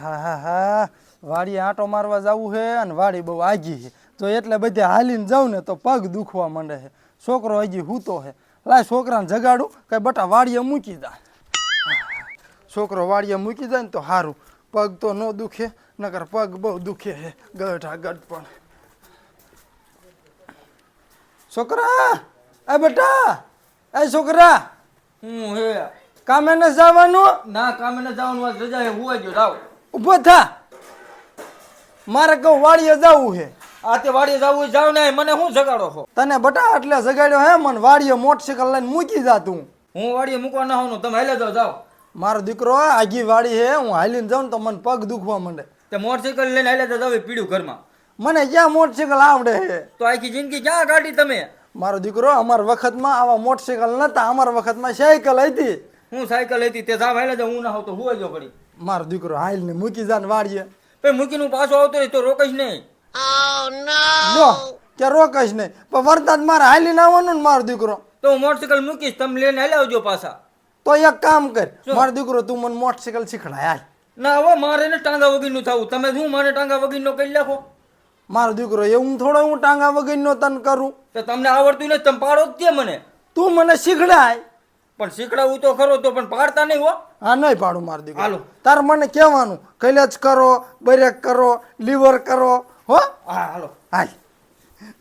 હા હા હા. વાડી આંટો મારવા જવું છે અને વાડી બહુ આગી છે તો એટલે બધે હાલીને જાઉં ને તો પગ દુખવા માંડે છે છોકરો હજી હૂતો છે લાય છોકરાને જગાડું કે બટા વાડીએ મૂકી દા. છોકરો વાડીએ મૂકી દે ને તો સારું પગ તો ન દુખે નકર પગ બહુ દુખે છે ગઢા ગઢ પણ. છોકરા એ બેટા એ છોકરા. હું હે? કામે ન જવાનું? ના કામે ન જવાનું આજ રજા હે હુવા ગયો જાવ ઊભો થા. મારે કહું વાડીએ જવું છે આ તે વાડીએ જવું જાવ ને મને શું જગાડો છો? તને બટા એટલે જગાડ્યો હે મને વાડીએ મોટરસાઇકલ લઈને મૂકી જા તું. હું વાડીએ મૂકવા ના હોઉં તમે હાલે જાવ જાવ મારો દીકરો આગી વાડી હે હું હાલીને જાઉં ને તો મને પગ દુખવા માંડે. તે મોટરસાઇકલ લઈને હાલે તો જાવ પીડ્યું ઘરમાં. મને ક્યાં મોટરસાઇકલ આવડે હે? તો આખી જિંદગી ક્યાં કાઢી તમે? મારો દીકરો અમારા વખતમાં આવા મોટરસાઇકલ નતા અમારા વખતમાં સાયકલ હતી. હું સાયકલ હતી તે જાવ હાલે જાવ હું ના હોઉં તો હું જો પડી મારો દીકરો હાલીને મૂકી જાન ને વાડીએ. પછી મૂકીને હું પાછો આવતો રહી તો રોકશ નહીં. જો કે રોકશ નહીં. પણ વરસાદ મારે હાલીને આવવાનું ને મારો દીકરો. તો હું મોટરસાયકલ મૂકીશ તમે લઈને હાલ આવજો પાછા. તો એક કામ કર? મારો દીકરો તું મને મોટરસાયકલ શીખડાય હાલ. ના હવે મારે ને ટાંગા વગીરનું થવું. તમે શું મને ટાંગા વગીરનો કરી નાખો? મારો દીકરો એવું થોડો હું ટાંગા વગીરનો તને કરું. તો તમને આવડતું નથી તમે પાડો જ તે મને. તું મને શીખડાય. પણ શીખડાવું તો ખરો તો પણ પાડતા નહીં હો. હા નહીં પાડું મારો દીકરો. હાલો. તાર મને કહેવાનું કૈલાજ કરો બરેક કરો લીવર કરો હો? હા હાલો. હાલ.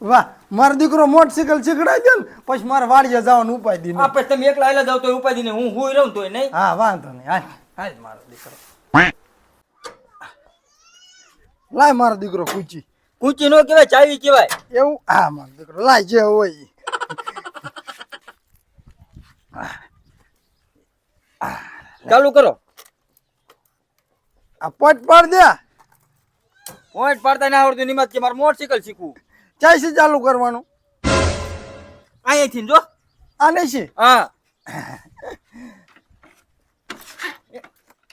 વાહ માર દીકરો મોટરસાઇકલ શીખડાઈ દે ને પછી મારે વાડીએ જવાનું ઉપાય દીને આપે તમે એકલા હાલે જાવ તો ઉપાય દીને હું હું રહું તોય નહીં? હા વાંધો નહીં હાલ. હાલ મારો દીકરો. લાય મારો દીકરો કૂચી. કૂચી નો કહેવાય ચાવી કહેવાય. એવું? હા મારો દીકરો લાય જે હોય ઈ. ચાલુ કરો. આ પટ પાડ દે. પોઈન્ટ પાડતા ના આવડતું નિમત કે મારે મોટરસાઇકલ શીખવું. ચાઈસી ચાલુ કરવાનું? અહીંયાથી જો. આ નહીં છે? હા.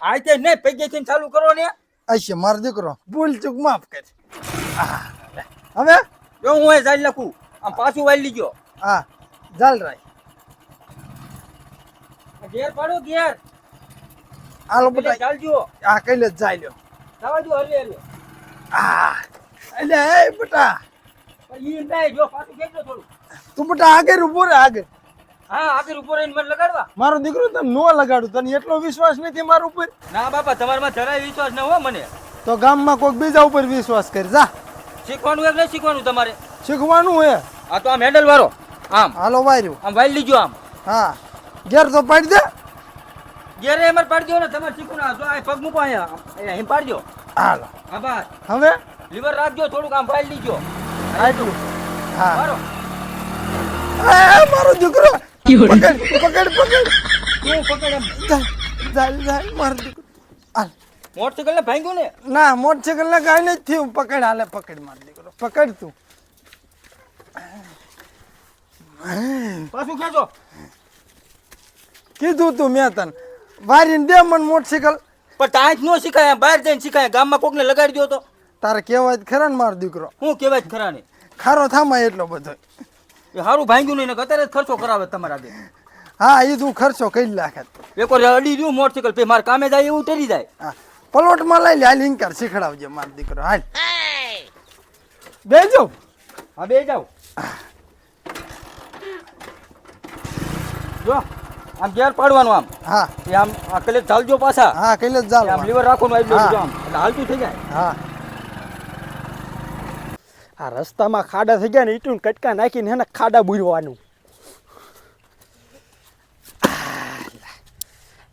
આ તે નહીં પૈકેથી ચાલુ કરો ને અશે મારો દીકરો. ભૂલ ચૂક માફ કર હવે? જો હું એ ચાલી લખું. આમ પાછું વાળી લીજો હા. જાલ રાય. ઘેર પાડો ઘેર. હાલો એટલે ચાલજો. આ કઈ લે જાય લ્યો. જવા દો હલે હલે આ એટલે એ બટા ઈ નઈ જો પાછું કેજો થોડું. તું બટા આગળ ઊભો રહે આગળ. હા આગળ ઉપર રહીને મને લગાડવા. મારો દીકરો તને નો લગાડું તને એટલો વિશ્વાસ નથી મારા ઉપર? ના બાપા તમારામાં જરાય વિશ્વાસ ન હોય મને. તો ગામમાં કોઈક બીજા ઉપર વિશ્વાસ કર જા. શીખવાનું એક નહીં શીખવાનું તમારે? શીખવાનું હે. આ તો આમ હેન્ડલ વાળો. આમ. હાલો વાર્યું. આમ વાઈ લીજો આમ. હા. ઘેર તો પાડી દે. ઘેરે એમર પાડજો ને તમારે શીખું ના જો આ પગ મૂકો અહીંયા એમ પાડી હાલ. આભાર. હવે લીવર રાખજો થોડુંક આમ ફાઈલ લીજો. આટલું હા. મારો. એ, મારો દીકરો. પકડ પકડ પકડ. તું પકડ એમ? ચાલ ચાલ ચાલ મારો દીકરો. હાલ. મોટરસાઇકલ ને ભાંગ્યું ને? ના મોટરસાઇકલ ને કાંઈ નથી થયું. પકડ હાલે પકડ મારો દીકરો. પકડ તું. પાછું ખેંચો. કીધું તું મેં તને. વારીને દે મને મોટરસાયકલ પણ તાંજ નો શીખાય બહાર જઈને શીખાય. ગામમાં કોકને લગાડી દો તો. તારે કહેવાય જ ખરા ને મારો દીકરો. હું કહેવાય જ ખરા ને ખારો થામાય એટલો બધો. એ સારું ભાંગ્યું નહીં અત્યારે જ ખર્ચો કરાવે તમારા બે હા એ તું ખર્ચો કરી નાખે. એક વાર અડી રહ્યું મોટરસાયકલ પછી મારે કામે જાય એવું ટરી જાય. હા પલોટમાં લઈ લે હાલ ઇન્કાર શીખડાવજે મારો દીકરો હાલ. બેજો હા બે જાઓ જો. આમ ગેર પાડવાનું આમ. હા. એ આમ આ કલે ચાલજો પાછા. હા એ ચાલ. આમ લીવર રાખવાનું આવી હા. જો આમ. એટલે હાલતું થઈ જાય. હા. આ રસ્તામાં ખાડા થઈ ગયા ને ઈટું કટકા નાખીને એને ખાડા બુરવાનું.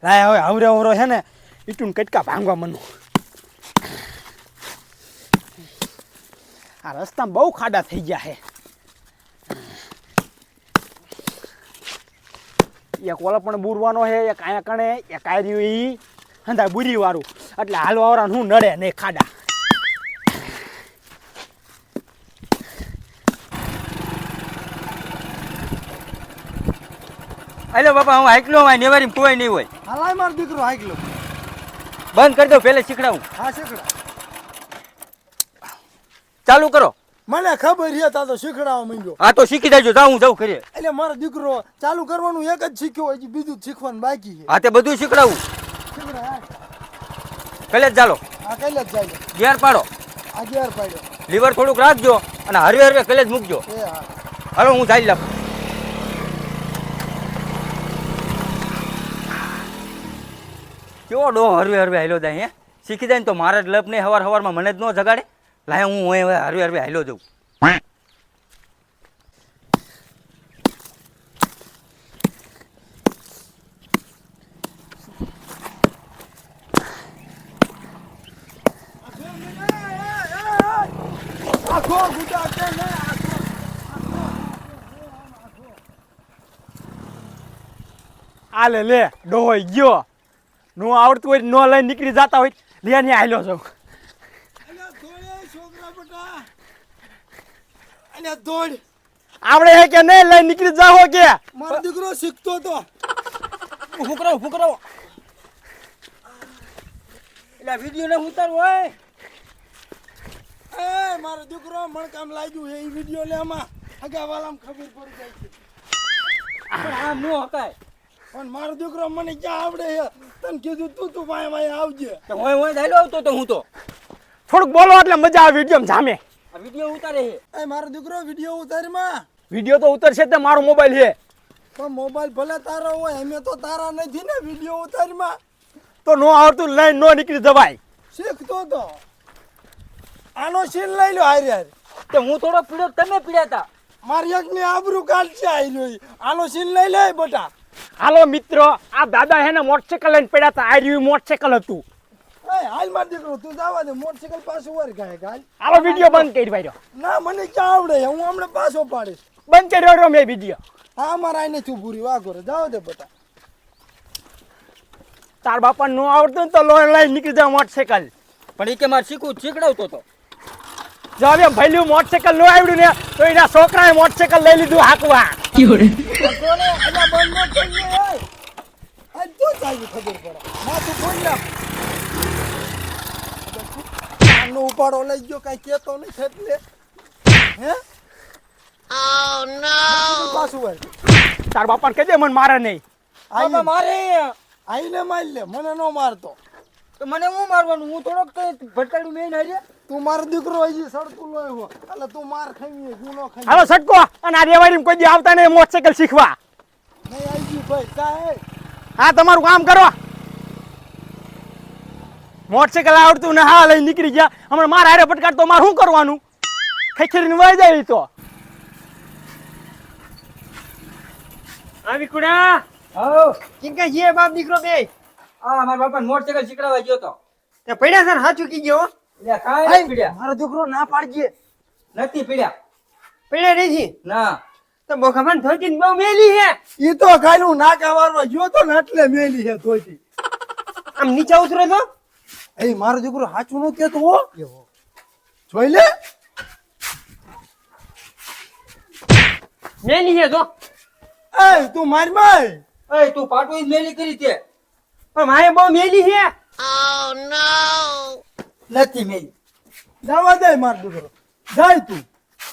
લાય હવે આવરે આવરો છે ને ઈટું કટકા ભાંગવા મનું. આ રસ્તામાં બહુ ખાડા થઈ ગયા છે એક ઓલો પણ બુરવાનો છે એક આયા કણે એક આર્યું ઈ. હંધા બુરી વાળું એટલે હાલવા વાળા હું નડે નહીં ખાડા. અલે બાપા હું હાઈકલો હોય નેવારી કોઈ નહીં હોય. હા લાય મારો દીકરો હાઈકલો. બંધ કરી દો પહેલે શીખડાવું. હા શીખડા ચાલુ કરો. મને ખબર છે તા તો શીખડાવવા માંડ્યો. આ તો શીખી જાજો જાઉં જાઉં કરીએ એટલે મારો દીકરો ચાલુ કરવાનું એક જ શીખ્યો હજી બીજું જ શીખવાનું બાકી છે. આ તે બધું શીખડાવું. કલે જ ચાલો. હા કઈ જ જાય ગેર પાડો. આ ગેર પાડ્યો. લીવર થોડુંક રાખજો અને હરવે હરવે કલેજ મૂકજો. એ હા. હાલો હું ચાલી લઉં કેવો ડો હરવે હરવે હેલો જાય હે? શીખી જાય ને તો મારા જ લપ નહીં હવાર હવારમાં મને જ ન જગાડે. લાય હું હોય હવે હરવે હરવે હાલ્યો જઉં આખો ગુડા કે ને આખો આ લે લે ડોહોઈ ગયો નો આવડતું હોય નો લઈને નીકળી જતા હોય લે ને આયલો છું અલ્યા દોડે છોકરા બેટા અલ્યા દોડ. આપણે હે કે નહીં લઈ નીકળી જાઓ કે. મારો દીકરો શીખતો તો. ફૂકરો ફૂકરો એટલે વીડિયો ને ઉતારવો હોય એ મારો દીકરો મણકામ લાગ્યું છે એ વિડિયો લે આમાં. હગાવાલામ ખબર પડી જાય છે. પણ આમ ન હકાય. પણ મારો દીકરો મને ક્યાં આવડે છે તને કીધું તું તું માય માય આવજે. તો હોય હોય દાયલો આવતો તો હું તો. થોડુંક બોલો એટલે મજા આવે વીડિયો જામે. આ વીડિયો ઉતારે છે. એ મારો દીકરો વિડિયો ઉતારમાં વીડિયો તો ઉતરશે તે મારો મોબાઈલ છે. પણ મોબાઈલ ભલે તારો હોય અમે તો તારા નથી ને વિડિયો ઉતારમાં તો નો આવતું લાઈન નો નીકળી જવાય. શીખતો તો. આનો સીન લઈ લો હારે હારે. તે હું થોડો પીડ્યો તમે પીડ્યા હતા મારી એક ની આબરૂ કાઢશે આઈ રહ્યો આનો સીન લઈ લે બટા. હાલો મિત્રો આ દાદા હે ને મોટરસાયકલ લઈને પડ્યા હતા આ રહ્યું મોટરસાયકલ હતું. હાલ માર દીકરો તું જવા દે મોટરસાઇકલ પાછું વર ગાય હાલો વીડિયો બંધ કરી વાર્યો ના મને ક્યાં આવડે? હું હમણાં પાછો પાડીશ. બંધ કર્યો રહ્યો મેં વીડિયો હા મારા આઈને છું પૂરી વાહ જાવ દે બેટા તાર બાપા નો આવડતું ને તો લોન લઈને નીકળી જાવ મોટરસાયકલ પણ એ કે મારે શીખવું શીખડાવતો તો. જો હવે ભલ્યું મોટરસાયકલ નો આવડ્યું ને તો એના છોકરાએ મોટરસાયકલ લઈ લીધું હાકવા. કોને? અલ્યા બંધ ન કરી ને ઓય. આજ તો ચાલી ખબર પડે. માથું ફોન લે આનો ઉપાડો લઈ ગયો કઈ કેતો નહીં છે એટલે. હે? ઓ નો પાછું વર તાર બાપાને કહેજે મને મારે નહીં. આમાં આઈને મારે. આઈને મારી લે મને નો મારતો. તો મને હું મારવાનું? હું થોડોક કઈ ભટકાડું મેં હારે. તું મારો દીકરો હજી સડતું લોય હો એટલે તું માર ખાઈ હું નો ખાઈ. હાલો સટકો. અને આ રેવાડીમાં કોઈ દી આવતા નહીં મોટરસાયકલ શીખવા. નહીં આવી ગયું ભાઈ કાંઈ હા તમારું કામ કરો. મોટરસાયકલ આવડતું ને હા લઈ નીકળી ગયા. હમણાં મારા હારે પટકાટ તો મારે શું કરવાનું? ખેખેરીને વહી જાય તો. આવી કુડા હા કિંકા જે બાપ દીકરો બે. આ મારા બાપાને મોટરસાઇકલ શીખડાવવા ગયો તો. તે પડ્યા છે ને હાચું કી ગયો એટલે કાઈ પડ્યા. મારો દીકરો ના પાડજે. નથી પીડ્યા. પડ્યા નથી? ના. તો બોખામાં ધોતી બહુ મેલી હે. ઈ તો ખાલી નાકા વારવા ગયો તો ને એટલે મેલી છે ધોતી. આમ નીચે ઉતરો તો. એ મારો દીકરો સાચું નો કેતો હો. જોઈ લે. મેલી હે તો એ તું મારી માય એ તું પાટો જ મેલી કરી તે. પણ મારે બહુ મેલી હે નથી મેલી. જવા દે મારો દીકરો. જાય તું.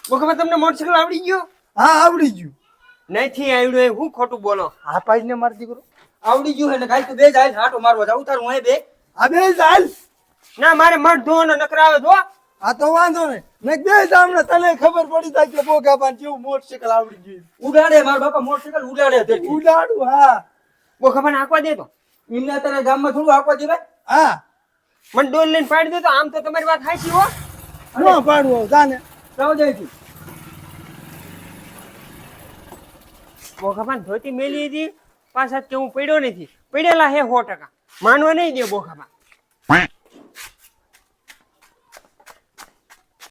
બોખામાં તમને મોટરસાયકલ આવડી ગયો? હા આવડી ગયું. નથી આવડ્યું હું ખોટું બોલો? હા પાડી ને મારો દીકરો. આવડી ગયું હે ને કાંઈ તું બે જાય હાટો મારવા જાઉં. તારું હું બે? બે ચાલ ના મારે મઠ ધોવાનો નકર આવે તો. આ તો વાંધો નહીં. મેં બે સામને તને ખબર પડી જાય કે બોગા પાન જેવું મોટરસાઇકલ આવડી ગયું. ઉડાડે મારા બાપા મોટરસાઇકલ ઉડાડે ઉડાડું હા. બોગા પાન આંકવા દે તો. એમને તારા ગામમાં થોડું આપવા દેવાય. હા. મને ડોલ લઈને પાડી દે તો આમ તો તમારી વાત હાચી હો. ન પાડવું જાને. જાવ જઈથી પાન ધોતી મેલી હતી. પાછા કે હું પડ્યો નથી. પડેલા હે સો ટકા. માનવા નહીં દે બોખામાં.